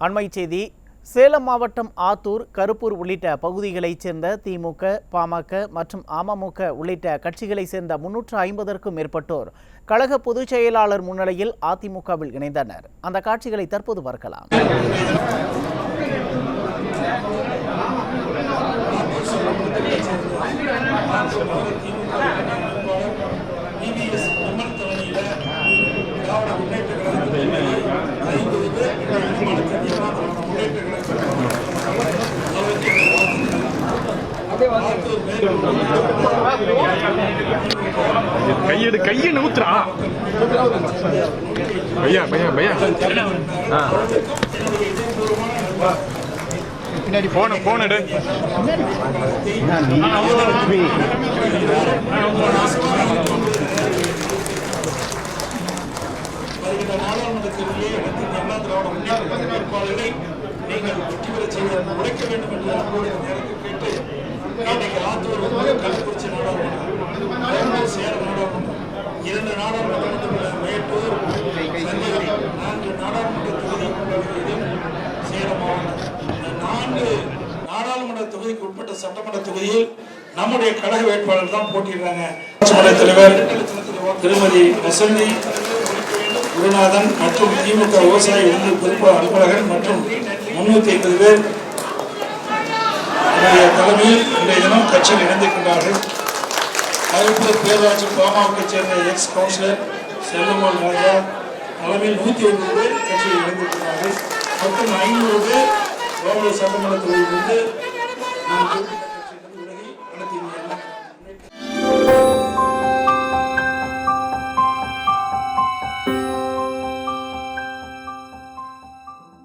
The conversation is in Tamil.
அண்மைச் செய்தி சேலம் மாவட்டம் ஆத்தூர் கருப்பூர் உள்ளிட்ட பகுதிகளைச் சேர்ந்த திமுக பாமக மற்றும் அமமுக உள்ளிட்ட கட்சிகளைச் சேர்ந்த முன்னூற்று ஐம்பதற்கும் மேற்பட்டோர் கழக பொதுச் செயலாளர் முன்னிலையில் அதிமுகவில் இணைந்தனர். அந்த காட்சிகளை தற்போது பார்க்கலாம். இபிஎஸ் தலைமையில திராவிட முன்னேற்ற கழகத்தில் ஐம்பது பேர் தீர்மானத்தை திராவிட முன்னேற்ற கழகத்தில் கையெடு கையை நவுத்துறா பையா பையா பையா பின்னாடி போன போன எடு திராவிட முன்னேற்ற நீங்கள் வெற்றி பெறச் செய்து உழைக்க வேண்டும் என்று கள்ளக்குறிச்சி நாடாளுமன்றம் பெரம்பலூர் சேலம் நாடாளுமன்றம் இரண்டு நாடாளுமன்றம் மேட்டூர் சங்ககிரி நான்கு நாடாளுமன்ற தொகுதி உள்ளவர்களிலும் சேலம் மாவட்டம். இந்த நான்கு நாடாளுமன்ற தொகுதிக்கு உட்பட்ட சட்டமன்ற தொகுதியில் நம்முடைய கழக வேட்பாளர் தான் போட்டிடுறாங்க தலைவர் திருமதி வசந்தி குருநாதன் மற்றும் திமுக விவசாய ஒன்று பொறுப்பு அலுவலகர் மற்றும் முன்னூத்தி ஐம்பது பேர் என்னுடைய தலைமையில் இன்றைய தினம் கட்சியில் இணைந்து கொண்டார்கள் அதேபோல் பேராட்சி பாமகவை சேர்ந்த எக்ஸ் கவுன்சிலர் செல்லம்மாள் ராஜா தலைமையில் நூற்றி ஒன்பது பேர் கட்சியில் இணைந்து கொண்டார்கள் மொத்தம் ஐநூறு பேர் சட்டமன்ற தொகுதியிலிருந்து